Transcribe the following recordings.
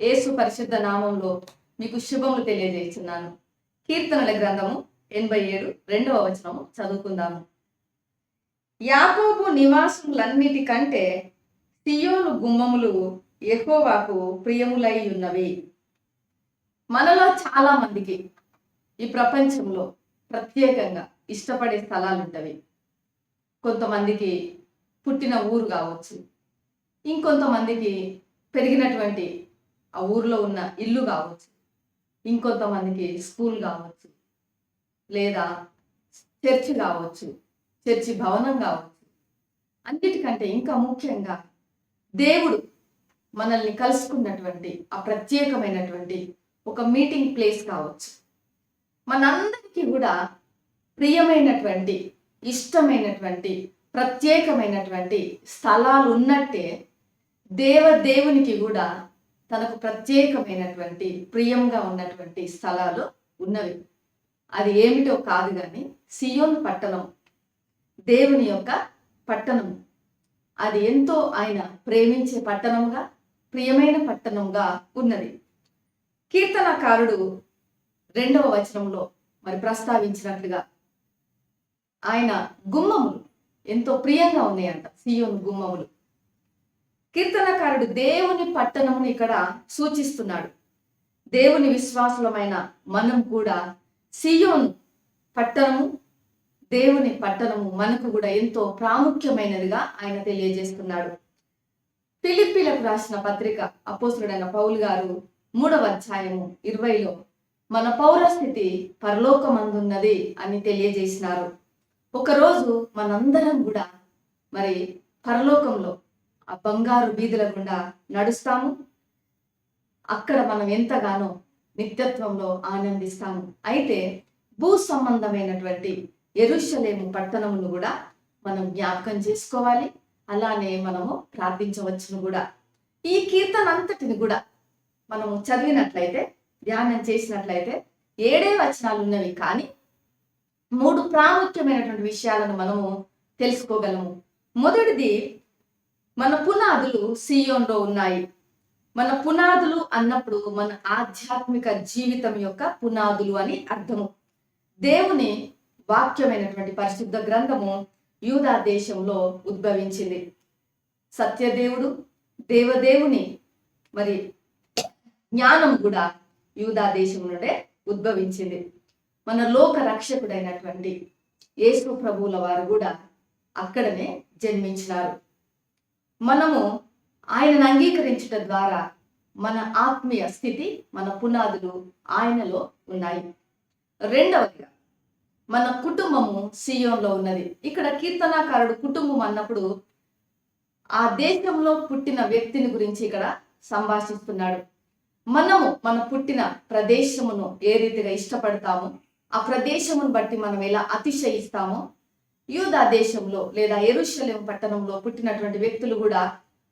యేసు పరిశుద్ధ నామంలో మీకు శుభములు తెలియజేస్తున్నాను. కీర్తనల గ్రంథము ఎనభై ఏడు రెండవ వచనము చదువుకుందాము. యాకోబు నివాసములన్నిటికంటే సియోను గుమ్మములు ఎహోవాకు ప్రియములై ఉన్నవి. మనలో చాలా మందికి ఈ ప్రపంచంలో ప్రత్యేకంగా ఇష్టపడే స్థలాలు ఉంటవి కొంతమందికి పుట్టిన ఊరు కావచ్చు. ఇంకొంతమందికి పెరిగినటువంటి ఆ ఊర్లో ఉన్న ఇల్లు కావచ్చు ఇంకొంతమందికి స్కూల్ కావచ్చు లేదా చర్చి కావచ్చు చర్చి భవనం కావచ్చు అన్నిటికంటే ఇంకా ముఖ్యంగా దేవుడు మనల్ని కలుసుకున్నటువంటి ఆ ప్రత్యేకమైనటువంటి ఒక మీటింగ్ ప్లేస్ కావచ్చు. మనందరికీ కూడా ప్రియమైనటువంటి ఇష్టమైనటువంటి ప్రత్యేకమైనటువంటి స్థలాలు ఉన్నట్టే దేవదేవునికి కూడా తనకు ప్రత్యేకమైనటువంటి ప్రియంగా ఉన్నటువంటి స్థలాలు ఉన్నవి. అది ఏమిటో కాదు కానీ సియోన్ పట్టణం దేవుని యొక్క పట్టణం. అది ఎంతో ఆయన ప్రేమించే పట్టణంగా ప్రియమైన పట్టణంగా ఉన్నది. కీర్తనకారుడు రెండవ వచనంలో మరి ప్రస్తావించినట్లుగా ఆయన గుమ్మములు ఎంతో ప్రియంగా ఉన్నాయంట సియోన్ గుమ్మములు. కీర్తనకారుడు దేవుని పట్టణమును ఇక్కడ సూచిస్తున్నాడు. దేవుని విశ్వాసులమైన మనం కూడా సియోన్ పట్టణము దేవుని పట్టణము మనకు కూడా ఎంతో ప్రాముఖ్యమైనదిగా ఆయన తెలియజేస్తున్నాడు. ఫిలిప్పీలకు రాసిన పత్రిక అపోసుడైన పౌలు గారు మూడవ అధ్యాయము ఇరవైలో మన పౌరస్థితి పరలోకమందున్నది అని తెలియజేసినారు. ఒకరోజు మనందరం కూడా మరి పరలోకంలో ఆ బంగారు వీధుల గుండా నడుస్తాము. అక్కడ మనం ఎంతగానో నిత్యత్వంలో ఆనందిస్తాము. అయితే భూ సంబంధమైనటువంటి ఎరుషలేము పట్టణమును కూడా మనం జ్ఞాపకం చేసుకోవాలి. అలానే మనము ప్రార్థించవచ్చును కూడా. ఈ కీర్తన అంతటిని కూడా మనము చదివినట్లయితే ధ్యానం చేసినట్లయితే ఏడే వచనాలు ఉన్నవి కానీ మూడు ప్రాముఖ్యమైనటువంటి విషయాలను మనము తెలుసుకోగలము. మొదటిది మన పునాదులు సియోన్లో ఉన్నాయి. మన పునాదులు అన్నప్పుడు మన ఆధ్యాత్మిక జీవితం యొక్క పునాదులు అని అర్థము. దేవుని వాక్యమైనటువంటి పరిశుద్ధ గ్రంథము యూదా దేశంలో ఉద్భవించింది. సత్యదేవుడు దేవదేవుని మరి జ్ఞానం కూడా యూదా దేశం నుండే ఉద్భవించింది. మన లోక రక్షకుడైనటువంటి యేసు ప్రభువుల వారు కూడా అక్కడనే జన్మించినారు. మనము ఆయనను అంగీకరించడం ద్వారా మన ఆత్మీయ స్థితి మన పునాదులు ఆయనలో ఉన్నాయి. రెండవదిగా మన కుటుంబము సియోన్లో ఉన్నది. ఇక్కడ కీర్తనాకారుడు కుటుంబం అన్నప్పుడు ఆ దేశంలో పుట్టిన వ్యక్తిని గురించి ఇక్కడ సంభాషిస్తున్నాడు. మనము మన పుట్టిన ప్రదేశమును ఏ రీతిగా ఇష్టపడతామో? ఆ ప్రదేశమును బట్టి మనం ఎలా అతిశయిస్తామో? యూదా దేశంలో లేదా ఎరుషలేం పట్టణంలో పుట్టినటువంటి వ్యక్తులు కూడా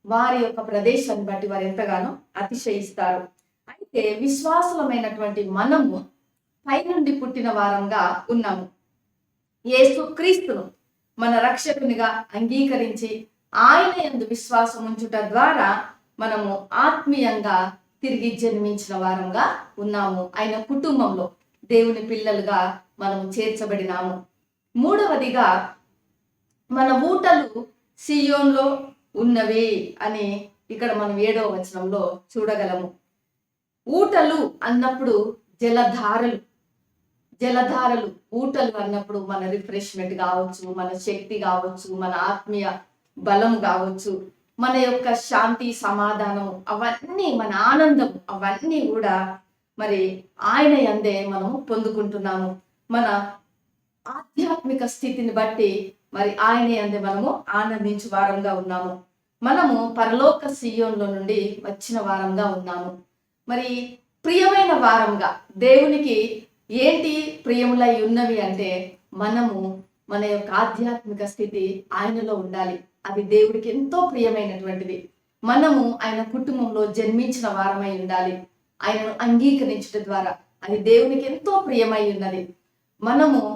వారి యొక్క ప్రదేశాన్ని బట్టి వారు ఎంతగానో అతిశయిస్తారు. అయితే విశ్వాసమైనటువంటి మనము పైనుండి పుట్టిన వారంగా ఉన్నాము. యేసు క్రీస్తును మన రక్షకునిగా అంగీకరించి ఆయన ఎందు విశ్వాసం ఉంచుట ద్వారా మనము ఆత్మీయంగా తిరిగి జన్మించిన వారంగా ఉన్నాము. ఆయన కుటుంబంలో దేవుని పిల్లలుగా మనము చేర్చబడినాము. మూడవదిగా మన ఊటలు సియోన్లో ఉన్నవి అని ఇక్కడ మనం ఏడవ వచనంలో చూడగలము. ఊటలు అన్నప్పుడు జలధారలు. జలధారలు ఊటలు అన్నప్పుడు మన రిఫ్రెష్మెంట్ కావచ్చు మన శక్తి కావచ్చు మన ఆత్మీయ బలం కావచ్చు మన యొక్క శాంతి సమాధానం అవన్నీ మన ఆనందం అవన్నీ కూడా మరి ఆయన అందే మనము పొందుకుంటున్నాము. మన ఆధ్యాత్మిక స్థితిని బట్టి మరి ఆయన అంది మనము ఆనందించు వారంగా ఉన్నాము. మనము పరలోక సీయోన్లో నుండి వచ్చిన వారంగా ఉన్నాము. మరి ప్రియమైన వారంగా దేవునికి ఏంటి ప్రియములై ఉన్నవి అంటే మనము మన యొక్క ఆధ్యాత్మిక స్థితి ఆయనలో ఉండాలి. అది దేవుడికి ఎంతో ప్రియమైనటువంటిది. మనము ఆయన కుటుంబంలో జన్మించిన వారమై ఉండాలి. ఆయనను అంగీకరించడం ద్వారా అది దేవునికి ఎంతో ప్రియమై ఉన్నది. మనము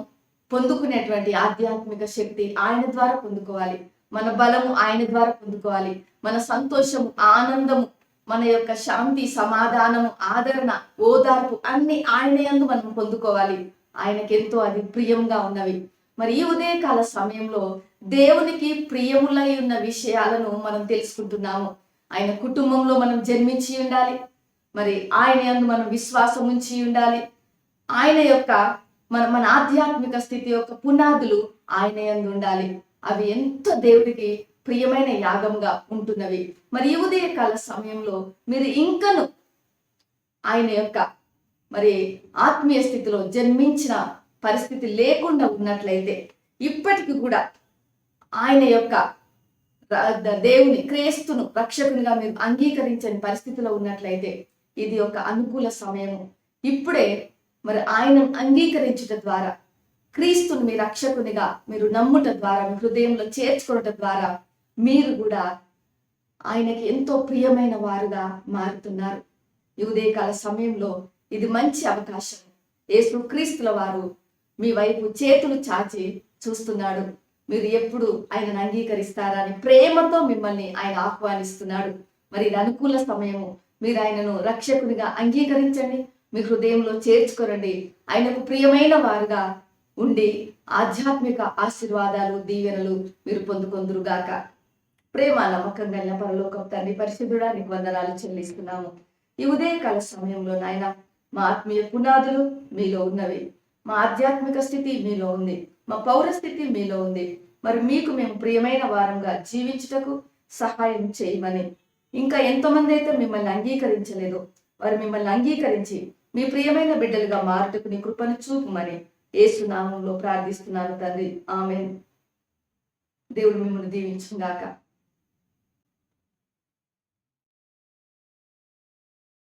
పొందుకునేటువంటి ఆధ్యాత్మిక శక్తి ఆయన ద్వారా పొందుకోవాలి. మన బలము ఆయన ద్వారా పొందుకోవాలి. మన సంతోషము ఆనందము మన యొక్క శాంతి సమాధానము ఆదరణ ఓదార్పు అన్ని ఆయన యందు మనం పొందుకోవాలి. ఆయనకి ఎంతో అది ప్రియంగా ఉన్నవి. మరి ఈ ఉదయకాల సమయంలో దేవునికి ప్రియములై ఉన్న విషయాలను మనం తెలుసుకుంటున్నాము. ఆయన కుటుంబంలో మనం జన్మించి ఉండాలి. మరి ఆయన యందు మనం విశ్వాసం ఉంచి ఉండాలి. ఆయన యొక్క మన మన ఆధ్యాత్మిక స్థితి యొక్క పునాదులు ఆయన ఎందు ఉండాలి. అవి ఎంతో దేవుడికి ప్రియమైన యాగంగా ఉంటున్నవి. మరి ఈ ఉదయకాల సమయంలో మీరు ఇంకను ఆయన యొక్క మరి ఆత్మీయ స్థితిలో జన్మించిన పరిస్థితి లేకుండా ఉన్నట్లయితే ఇప్పటికి కూడా ఆయన యొక్క దేవుని క్రేస్తును రక్షకునిగా మీరు అంగీకరించని పరిస్థితిలో ఉన్నట్లయితే ఇది ఒక అనుకూల సమయము. ఇప్పుడే మరి ఆయన అంగీకరించుట ద్వారా క్రీస్తుని మీ రక్షకునిగా మీరు నమ్ముట ద్వారా మీ హృదయంలో చేర్చుకోవటం ద్వారా మీరు కూడా ఆయనకి ఎంతో ప్రియమైన వారుగా మారుతున్నారు. ఈ ఉదయకాల సమయంలో ఇది మంచి అవకాశం. యేసు క్రీస్తుల వారు మీ వైపు చేతులు చాచి చూస్తున్నాడు. మీరు ఎప్పుడు ఆయనను అంగీకరిస్తారని ప్రేమతో మిమ్మల్ని ఆయన ఆహ్వానిస్తున్నాడు. మరి ఇది అనుకూల సమయము. మీరు ఆయనను రక్షకునిగా అంగీకరించండి. మీ హృదయంలో చేర్చుకోరండి ఆయనకు ప్రియమైన వారుగా ఉండి ఆధ్యాత్మిక ఆశీర్వాదాలు దీవెనలు మీరు పొందుకొందురుగాక ప్రేమ నమ్మకం కలిగిన పరలోకం తండ్రి పరిశుద్ధుడా నీకు వందనాలు చెల్లిస్తున్నాము. ఈ ఉదయకాల సమయంలో నాయన మా ఆత్మీయ పునాదులు మీలో ఉన్నవి. మా ఆధ్యాత్మిక స్థితి మీలో ఉంది. మా పౌరస్థితి మీలో ఉంది. మరి మీకు మేము ప్రియమైన వారంగా జీవించుటకు సహాయం చేయమని. ఇంకా ఎంతోమంది అయితే మిమ్మల్ని అంగీకరించలేదు. వారు మిమ్మల్ని అంగీకరించి మీ ప్రియమైన బిడ్డలుగా మారుటకు నీ కృపను చూపుమని ఏసునామంలో ప్రార్థిస్తున్నాను తండ్రి. ఆమె దేవుడు మిమ్మల్ని దీవించుగాక